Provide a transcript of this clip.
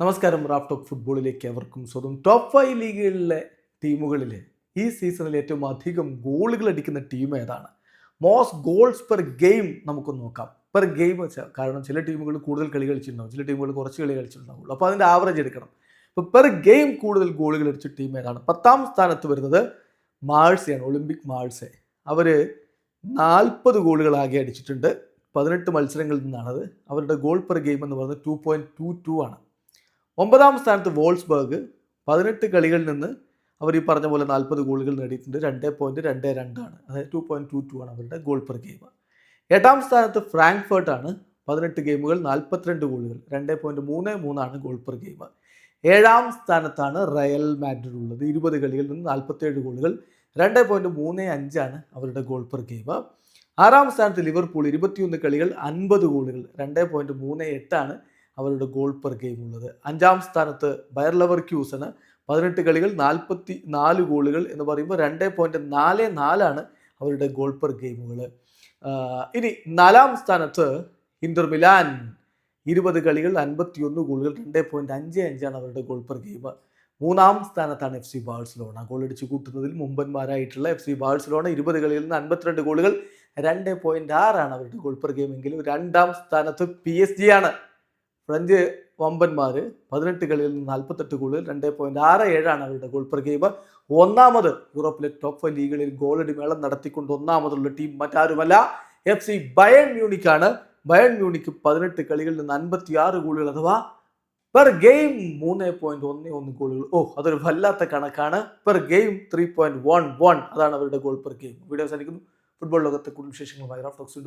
നമസ്കാരം Raf top ഫുട്ബോളിലേക്ക് അവർക്കും സ്വന്തം ടോപ്പ് ഫൈവ് ലീഗുകളിലെ ടീമുകളിൽ ഈ സീസണിൽ ഏറ്റവും അധികം ഗോളുകൾ അടിക്കുന്ന ടീം ഏതാണ്? മോസ്റ്റ് ഗോൾസ് പെർ ഗെയിം നമുക്ക് നോക്കാം. പെർ ഗെയിം വെച്ചാൽ കാരണം ചില ടീമുകൾ കൂടുതൽ കളി കളിച്ചിട്ടുണ്ടാവും ചില ടീമുകൾ കുറച്ച് കളി കളിച്ചിട്ടുണ്ടാവുള്ളൂ. അപ്പോൾ അതിന്റെ ആവറേജ് എടുക്കണം. അപ്പോൾ പെർ ഗെയിം കൂടുതൽ ഗോളുകൾ അടിച്ച ടീം ഏതാണ്? പത്താം സ്ഥാനത്ത് വരുന്നത് മാൾസയാണ് ഒളിമ്പിക് മാൾസെ അവർ നാൽപ്പത് ഗോളുകളാകെ അടിച്ചിട്ടുണ്ട്. പതിനെട്ട് മത്സരങ്ങളിൽ നിന്നാണത്. അവരുടെ ഗോൾ പെർ ഗെയിം എന്ന് പറയുന്നത് ടു പോയിന്റ് ടു ടു ആണ്. ഒമ്പതാം സ്ഥാനത്ത് വോൾസ്ബർഗ് പതിനെട്ട് കളികളിൽ നിന്ന് അവർ ഈ പറഞ്ഞ പോലെ നാൽപ്പത് ഗോളുകൾ നേടിയിട്ടുണ്ട്. രണ്ട് പോയിന്റ് രണ്ട് രണ്ടാണ് അതായത് ടു പോയിന്റ് ടു ടു ആണ് അവരുടെ ഗോൾ പെർ ഗെയിം എട്ടാം സ്ഥാനത്ത് ഫ്രാങ്ക്ഫേർട്ട് ആണ്. പതിനെട്ട് ഗെയിമുകൾ നാൽപ്പത്തിരണ്ട് ഗോളുകൾ. രണ്ട് പോയിന്റ് മൂന്ന് മൂന്നാണ് ഗോൾ പെർ ഗെയിം ഏഴാം സ്ഥാനത്താണ് റയൽ മാഡ്രിഡ് ഉള്ളത്. ഇരുപത് കളികളിൽ നിന്ന് നാൽപ്പത്തേഴ് ഗോളുകൾ രണ്ട് പോയിന്റ് മൂന്ന് അഞ്ചാണ് അവരുടെ ഗോൾ പെർ ഗെയിം ആറാം സ്ഥാനത്ത് ലിവർപൂൾ ഇരുപത്തിയൊന്ന് കളികൾ അൻപത് ഗോളുകൾ രണ്ട് പോയിന്റ് മൂന്ന് എട്ടാണ് അവരുടെ ഗോൾ പെർ ഗെയിം ഉള്ളത്. അഞ്ചാം സ്ഥാനത്ത് ബയർ ലവർ ക്യൂസന് പതിനെട്ട് കളികൾ നാൽപ്പത്തി നാല് ഗോളുകൾ എന്ന് പറയുമ്പോൾ രണ്ട് പോയിന്റ് നാല് നാലാണ് അവരുടെ ഗോൾ പെർ ഗെയിമുകൾ ഇനി നാലാം സ്ഥാനത്ത് ഇന്റർ മിലാൻ ഇരുപത് കളികൾ അൻപത്തിയൊന്ന് ഗോളുകൾ രണ്ട് പോയിന്റ് അഞ്ച് അഞ്ചാണ് അവരുടെ ഗോൾ പെർ ഗെയിം മൂന്നാം സ്ഥാനത്താണ് എഫ് സി ബാഴ്സലോണ ഗോൾ അടിച്ച് കൂട്ടുന്നതിൽ മുമ്പന്മാരായിട്ടുള്ള എഫ് സി ബാഴ്സലോണ ഇരുപത് കളികളിൽ നിന്ന് അൻപത്തിരണ്ട് ഗോളുകൾ രണ്ട് പോയിന്റ് ആറാണ് അവരുടെ ഗോൾ പെർ ഗെയിം എങ്കിലും. രണ്ടാം സ്ഥാനത്ത് പി എസ് ജി ആണ്. ഫ്രഞ്ച് വമ്പന്മാർ പതിനെട്ട് കളിയിൽ നിന്ന് നാൽപ്പത്തെട്ട് ഗോളുകൾ രണ്ട് പോയിന്റ് ആറ് ഏഴാണ് അവരുടെ ഗോൾ പെർ ഗെയിം ഒന്നാമത് യൂറോപ്പിലെ ടോപ്പ് ഫൈവ് ലീഗുകളിൽ ഗോളടി മേളം നടത്തിക്കൊണ്ട് ഒന്നാമതുള്ള ടീം മറ്റാരുമല്ല എഫ് സി ബയൺ മ്യൂണിക്കാണ് ബയൺ മ്യൂണിക്ക് പതിനെട്ട് കളികളിൽ നിന്ന് അൻപത്തി ആറ് ഗോളുകൾ അഥവാ പെർ ഗെയിം മൂന്ന് പോയിന്റ് ഒന്ന് ഒന്ന് ഗോളുകൾ. ഓ അതൊരു വല്ലാത്ത കണക്കാണ്. Per game three point one one അതാണ് അവരുടെ ഗോൾ പെർ ഗെയിം വീഡിയോ അവസാനിക്കുന്നു. ഫുട്ബോൾ ലോകത്തെ കൂടുതൽ വിശേഷങ്ങളുമായി റാഫ് ടോക്സ്